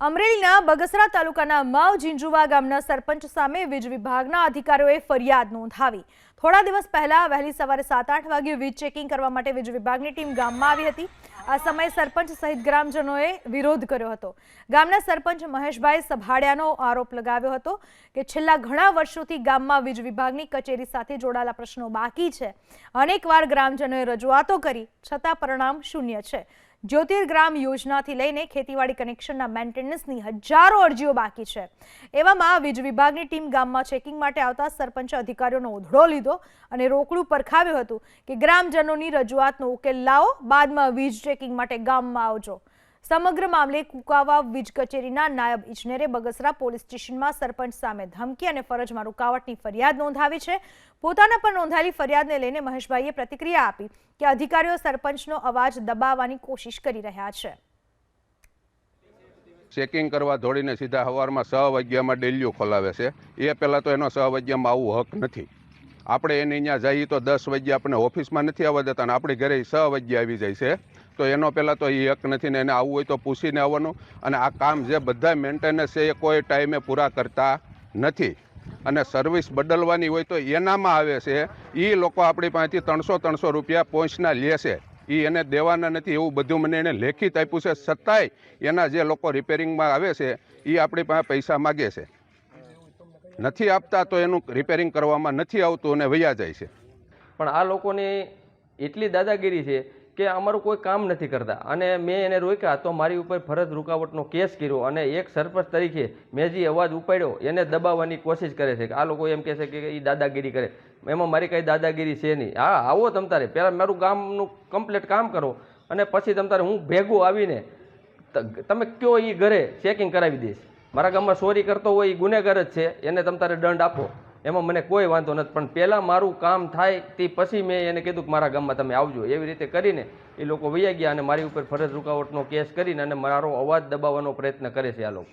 અમરેલીના બગસરા તાલુકાના માવ જિંજુવા ગામના સરપંચ સામે વીજ વિભાગના અધિકારીઓએ ફરિયાદ નોંધાવી. થોડા દિવસ પહેલા વહેલી સવારે સાત આઠ વાગે વીજ ચેકિંગ કરવા માટે વીજ વિભાગની ટીમ ગામમાં આવી હતી. આ સમયે સરપંચ સહિત ગ્રામજનોએ વિરોધ કર્યો હતો. ગામના સરપંચ મહેશભાઈ સભાડિયાનો આરોપ લગાવ્યો હતો કે છેલ્લા ઘણા વર્ષોથી ગામમાં વીજ વિભાગની કચેરી સાથે જોડાયેલા પ્રશ્નો બાકી છે. અનેકવાર ગ્રામજનોએ રજૂઆતો કરી, છતાં પરિણામ શૂન્ય છે. જ્યોતિર્ગ્રામ યોજનાથી લઈને ખેતીવાડી કનેક્શનના મેન્ટેનન્સની હજારો અરજીઓ બાકી છે. એવામાં વીજ વિભાગની ટીમ ગામમાં ચેકિંગ માટે આવતા સરપંચ અધિકારીઓનો ઉધડો લીધો અને રોકડું પરખાવ્યું હતું કે ગ્રામજનોની રજૂઆતનો ઉકેલ લાવો, બાદમાં વીજ ચેકિંગ માટે ગામમાં આવજો. સમગ્ર મામલે કુકાવા વીજ કચેરીના નાયબ ઇજનેરે બગસરા પોલીસ સ્ટેશનમાં સરપંચ સામે ધમકી અને ફરજમાં રૂકાવટની ફરિયાદ નોંધાવી છે. પોતાના પર નોંધાયેલી ફરિયાદને લઈને મહેશભાઈએ પ્રતિક્રિયા આપી કે અધિકારીઓ સરપંચનો અવાજ દબાવવાની કોશિશ કરી રહ્યા છે. ચેકિંગ કરવા દોડીને સીધા સવારમાં છ ડેલીઓ ખોલાવે છે. એ પહેલાં તો એનો છ આવવું હક નથી. આપણે એને અહીંયા જઈએ તો દસ વાગ્યે આપણે ઓફિસમાં નથી આવવા દેતા અને આપણી ઘરે છ વાગ્યે આવી જાય છે. તો એનો પહેલાં તો એ હક નથી ને એને આવવું હોય તો પૂછીને આવવાનું અને આ કામ જે બધા મેન્ટેનન્સ છે એ કોઈ ટાઈમે પૂરા કરતા નથી. અને સર્વિસ બદલવાની હોય તો એનામાં આવે છે. એ લોકો આપણી પાસેથી ત્રણસો ત્રણસો રૂપિયા પોંચના લે છે. એ એને દેવાના નથી એવું બધું મને એને લેખિત આપ્યું છે. છતાંય એના જે લોકો રિપેરિંગમાં આવે છે એ આપણી પાસે પૈસા માગે છે. નથી આપતા તો એનું રિપેરિંગ કરવામાં નથી આવતું અને વયા જાય છે. પણ આ લોકોની એટલી દાદાગીરી છે કે અમારું કોઈ કામ નથી કરતા. અને મેં એને રોક્યા તો મારી ઉપર ફરજ રૂકાવટનો કેસ કર્યો અને એક સરપંચ તરીકે મેં જે અવાજ ઉપાડ્યો એને દબાવવાની કોશિશ કરે છે. કે આ લોકો એમ કહે છે કે એ દાદાગીરી કરે. એમાં મારી કાંઈ દાદાગીરી છે નહીં. હા, આવો તમ તારે. પહેલાં મારું ગામનું કમ્પ્લીટ કામ કરો અને પછી તમ તારે હું ભેગું આવીને તમે કયો એ ઘરે ચેકિંગ કરાવી દઈશ. મારા ગામમાં ચોરી કરતો હોય એ ગુનેગાર જ છે, એને તમ તારે દંડ આપો. એમાં મને કોઈ વાંધો નથી, પણ પહેલાં મારું કામ થાય તે પછી મેં એને કીધું કે મારા ગામમાં તમે આવજો. એવી રીતે કરીને એ લોકો વૈયા ગયા અને મારી ઉપર ફરજ રૂકાવટનો કેસ કરીને અને મારો અવાજ દબાવવાનો પ્રયત્ન કરે છે આ લોકો.